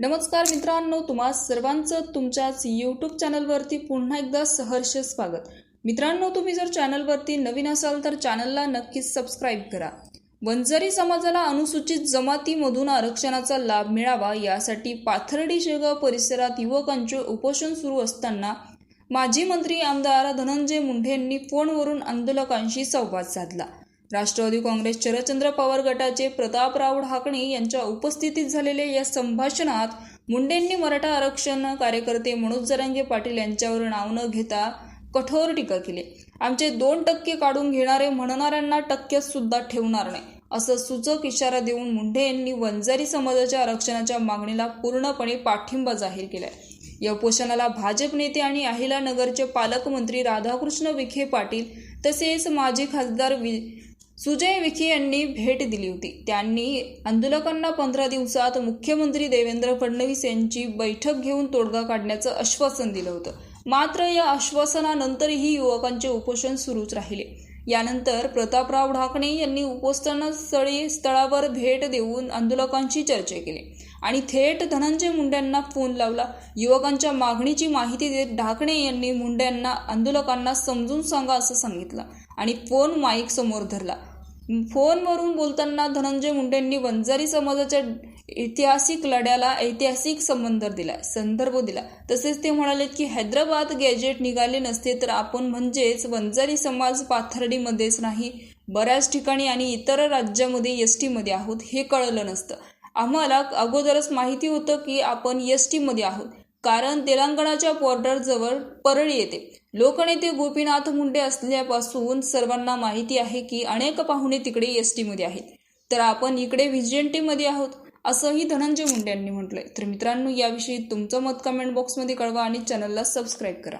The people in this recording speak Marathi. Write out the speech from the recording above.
नमस्कार मित्रांनो तुम्हा सर्वांचं तुमच्याच यूट्यूब चॅनलवरती पुन्हा एकदा सहर्ष स्वागत. मित्रांनो तुम्ही जर चॅनलवरती नवीन असाल तर चॅनलला नक्कीच सबस्क्राईब करा. वंजारी समाजाला अनुसूचित जमातीमधून आरक्षणाचा लाभ मिळावा यासाठी पाथर्डी शेगाव परिसरात युवकांचे उपोषण सुरू असताना माजी मंत्री आमदार धनंजय मुंढे यांनी फोनवरून आंदोलकांशी संवाद साधला. राष्ट्रवादी काँग्रेस शरदचंद्र पवार गटाचे प्रतापराव ढाकणे यांच्या उपस्थितीत झालेल्या या संभाषणात मुंडेंनी मराठा आरक्षण कार्यकर्ते मनोज जरांगे पाटील यांच्यावर नाव न घेता कठोर टीका केली. आमचे दोन टक्के काढून घेणारे म्हणणाऱ्यांना टक्क्यात सुद्धा ठेवणार नाही असं सूचक इशारा देऊन मुंडे यांनी वंजारी समाजाच्या आरक्षणाच्या मागणीला पूर्णपणे पाठिंबा जाहीर केलाय. या उपोषणाला भाजप नेते आणि अहिलानगरचे पालकमंत्री राधाकृष्ण विखे पाटील तसेच माजी खासदार वि सुजय विखे यांनी भेट दिली होती. त्यांनी आंदोलकांना पंधरा दिवसात मुख्यमंत्री देवेंद्र फडणवीस यांची बैठक घेऊन तोडगा काढण्याचं आश्वासन दिलं होतं. मात्र या आश्वासनानंतरही युवकांचे उपोषण सुरूच राहिले. यानंतर प्रतापराव ढाकणे यांनी उपोषणस्थळी स्थळावर भेट देऊन आंदोलकांशी चर्चा केली आणि थेट धनंजय मुंड्यांना फोन लावला. युवकांच्या मागणीची माहिती देत ढाकणे यांनी मुंड्यांना आंदोलकांना समजून सांगा असं सांगितलं आणि फोन माईक समोर धरला. फोनवरून बोलताना धनंजय मुंडेंनी वंजारी समाजाच्या ऐतिहासिक लढ्याला ऐतिहासिक संबंध दिला संदर्भ दिला. तसेच ते म्हणाले की हैदराबाद गॅजेट निघाले नसते तर आपण म्हणजेच वंजारी समाज पाथर्डीमध्येच नाही बऱ्याच ठिकाणी आणि इतर राज्यामध्ये एस टीमध्ये आहोत हे कळलं नसतं. आम्हाला अगोदरच माहिती होतं की आपण एस टीमध्ये आहोत. कारण तेलंगणाच्या बॉर्डरजवळ परळी येते. लोकनेते गोपीनाथ मुंडे असल्यापासून सर्वांना माहिती आहे की अनेक पाहुणे तिकडे एस टीमध्ये आहेत. तर आपण इकडे व्हिजेंटीमध्ये आहोत असंही धनंजय मुंडे यांनी म्हटलंय. तर मित्रांनो याविषयी तुमचं मत कमेंट बॉक्समध्ये कळवा आणि चॅनलला सबस्क्राईब करा.